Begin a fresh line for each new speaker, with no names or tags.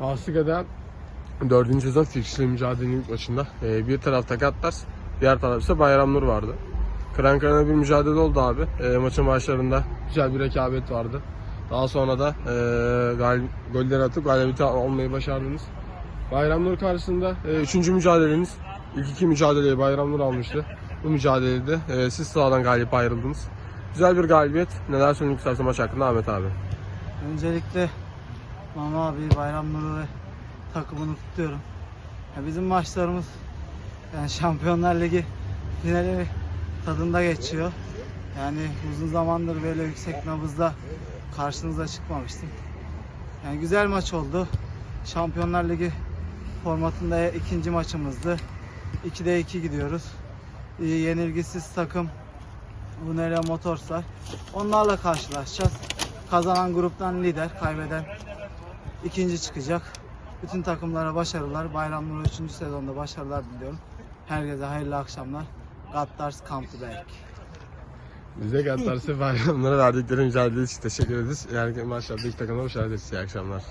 Bundesliga'da 4. sezon fikstürlü mücadelenin ilk maçında e, bir tarafta Gattars, diğer tarafta ise Bayram Nur vardı. Kıran kırana bir mücadele oldu abi. E, maçın başlarında güzel bir rekabet vardı. Daha sonra da e, gal golleri atıp galibiyeti almayı başardınız. Bayram Nur karşısında 3. mücadeleniz. İlk iki mücadeleyi Bayram Nur almıştı. Bu mücadelede e, siz sahadan galip ayrıldınız. Güzel bir galibiyet. Neler söylemek istersen maç hakkında Ahmet abi.
Öncelikle Mama abi, Bayram Nuru ve takımını kutluyorum. Ya bizim maçlarımız yani Şampiyonlar Ligi finali tadında geçiyor. Yani uzun zamandır böyle yüksek nabızda karşınıza çıkmamıştım. Yani güzel maç oldu. Şampiyonlar Ligi formatında ikinci maçımızdı. 2'de 2 gidiyoruz. Yenilgisiz takım Bunera Motorslar. Onlarla karşılaşacağız. Kazanan gruptan lider, kaybeden ikinci çıkacak. Bütün takımlara başarılar. Bayram Nuru 3. sezonda başarılar diliyorum. Herkese hayırlı akşamlar. Gattars come to back.
Bize Gattarsı bayramlara verdikleri mücadele için teşekkür ederiz. İleriki maçlarda iki takımda başarılı ederiz. İyi akşamlar.